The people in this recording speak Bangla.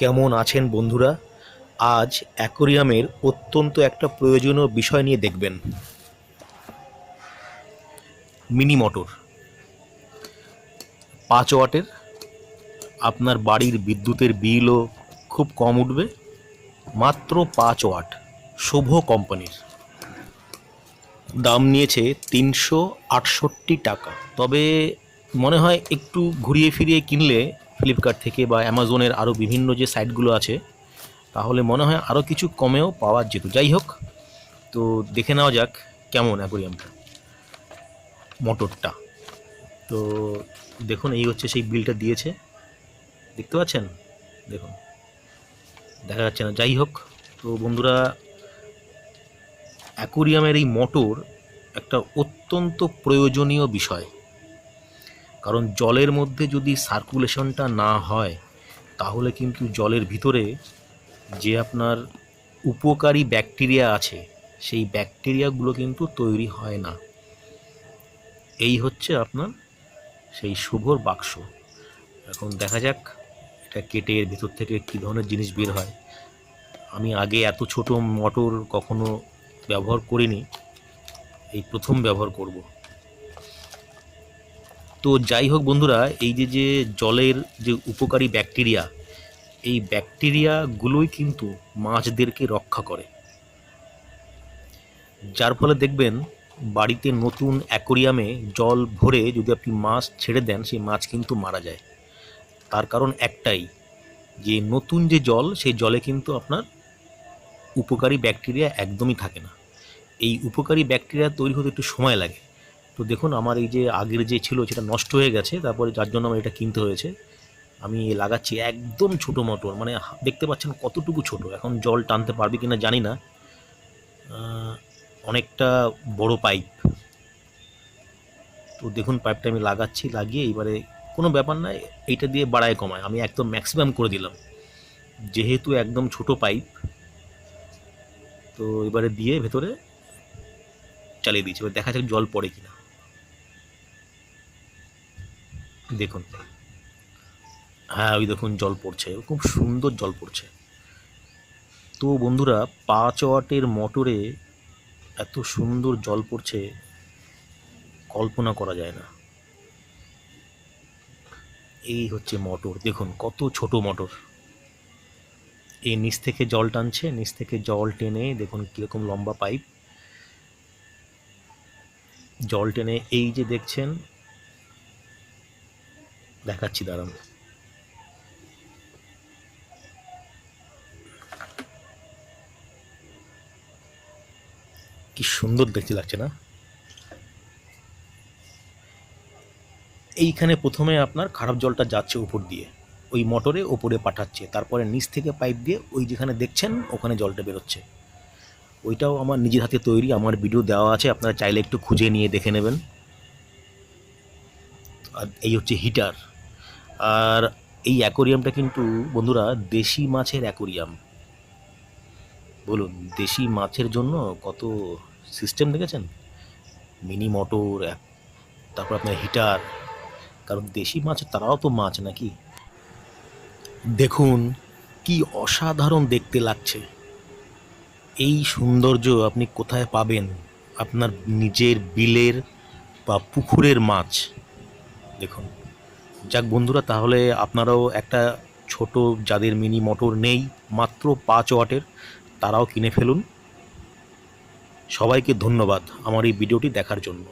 কেমন আছেন বন্ধুরা? আজ অ্যাকোরিয়ামের অত্যন্ত একটা প্রয়োজনীয় বিষয় নিয়ে দেখবেন। Mini motor. পাঁচ ওয়াটের। আপনার বাড়ির বিদ্যুতের বিলও খুব কম উঠবে। মাত্র পাঁচ ওয়াট। শুভ কোম্পানির। দাম নিয়েছে তিনশো আটষট্টি টাকা। তবে মনে হয় একটু ঘুরিয়ে ফিরিয়ে কিনলে ফ্লিপকার্ট থেকে বা অ্যামাজনের আরও বিভিন্ন যে সাইটগুলো আছে, তাহলে মনে হয় আরও কিছু কমেও পাওয়া যেত। যাই হোক, তো দেখে নেওয়া যাক কেমন অ্যাকোরিয়ামটা, মোটরটা। তো দেখুন, এই হচ্ছে সেই বিলটা দিয়েছে। দেখতে পাচ্ছেন? দেখুন, দেখা যাচ্ছে না। যাই হোক, তো বন্ধুরা, অ্যাকোরিয়ামের এই মোটর একটা অত্যন্ত প্রয়োজনীয় বিষয়। কারণ জলের মধ্যে যদি সার্কুলেশনটা না হয়, তাহলে কিন্তু জলের ভিতরে যে আপনার উপকারী ব্যাকটেরিয়া আছে, সেই ব্যাকটেরিয়াগুলো কিন্তু তৈরি হয় না। এই হচ্ছে আপনার সেই শুভর বাক্স। এখন দেখা যাক এটা কেটে এর ভিতর থেকে কী ধরনের জিনিস বের হয়। আমি আগে এত ছোট মোটর কখনো ব্যবহার করিনি, এই প্রথম ব্যবহার করব। তো যাই হোক বন্ধুরা, এই যে যে জলের যে উপকারী ব্যাকটেরিয়া, এই ব্যাকটেরিয়াগুলোই কিন্তু মাছদেরকে রক্ষা করে। যার ফলে দেখবেন, বাড়িতে নতুন অ্যাকোরিয়ামে জল ভরে যদি আপনি মাছ ছেড়ে দেন, সেই মাছ কিন্তু মারা যায়। তার কারণ একটাই, যে নতুন যে জল, সেই জলে কিন্তু আপনার উপকারী ব্যাকটেরিয়া একদমই থাকে না। এই উপকারী ব্যাকটেরিয়া তৈরি হতে একটু সময় লাগে। তো দেখুন, আমার এই যে আগের যে ছিল সেটা নষ্ট হয়ে গেছে, তারপরে যার জন্য আমার এটা কিনতে হয়েছে। আমি লাগাচ্ছি একদম ছোট মোটর মানে দেখতে পাচ্ছেন কতটুকু ছোট, এখন জল টানতে পারবে কি না জানি না। অনেকটা বড় পাইপ। তো দেখুন, পাইপটা আমি লাগাচ্ছি, লাগিয়ে এবারে কোনো ব্যাপার না, এইটা দিয়ে বাড়ায় কমায়। আমি একদম ম্যাক্সিমাম করে দিলাম, যেহেতু একদম ছোট পাইপ। তো এবারে দিয়ে ভেতরে চালিয়ে দিয়েছি, এবার দেখা যাক জল পড়ে কিনা। দেখুন। হ্যাঁ ওই দেখুন জল পড়ছে, খুব সুন্দর জল পড়ছে। তো বন্ধুরা পাঁচ ওয়াটের মোটরে এত সুন্দর জল পড়ছে, কল্পনা করা যায় না। এই হচ্ছে মোটর, দেখুন কত ছোট মোটর। এই নিচ থেকে জল টানছে, নিচ থেকে জল টেনে, দেখুন কীরকম লম্বা পাইপ। জল টেনে এই যে দেখছেন দেখাচ্ছি দাঁড়ান কি সুন্দর দেখতে লাগছে না? এইখানে প্রথমে আপনার খারাপ জলটা যাচ্ছে উপর দিয়ে, ওই মোটরে ওপরে পাঠাচ্ছে, তারপরে নিচ থেকে পাইপ দিয়ে ওই যেখানে দেখছেন, ওখানে জলটা বেরোচ্ছে। ওইটাও আমার নিজের হাতে তৈরি, আমার ভিডিও দেওয়া আছে, আপনারা চাইলে একটু খুঁজে নিয়ে দেখে নেবেন। আর এই হচ্ছে হিটার। আর এই অ্যাকোরিয়ামটা কিন্তু, বন্ধুরা, দেশি মাছের অ্যাকোরিয়াম। বলুন, দেশি মাছের জন্য কত সিস্টেম দেখেছেন? মিনি মোটর তারপর আপনার হিটার। কারণ দেশি মাছ, তারাও তো মাছ নাকি? দেখুন, কি অসাধারণ দেখতে লাগছে। এই সৌন্দর্য আপনি কোথায় পাবেন? আপনার নিজের বিলের বা পুকুরের মাছ। দেখুন, যাক বন্ধুরা, তাহলে আপনারাও একটা ছোট যাদের মিনি মোটর নেই, মাত্র পাঁচ ওয়াটের, তারাও কিনে ফেলুন। সবাইকে ধন্যবাদ আমার এই ভিডিওটি দেখার জন্য।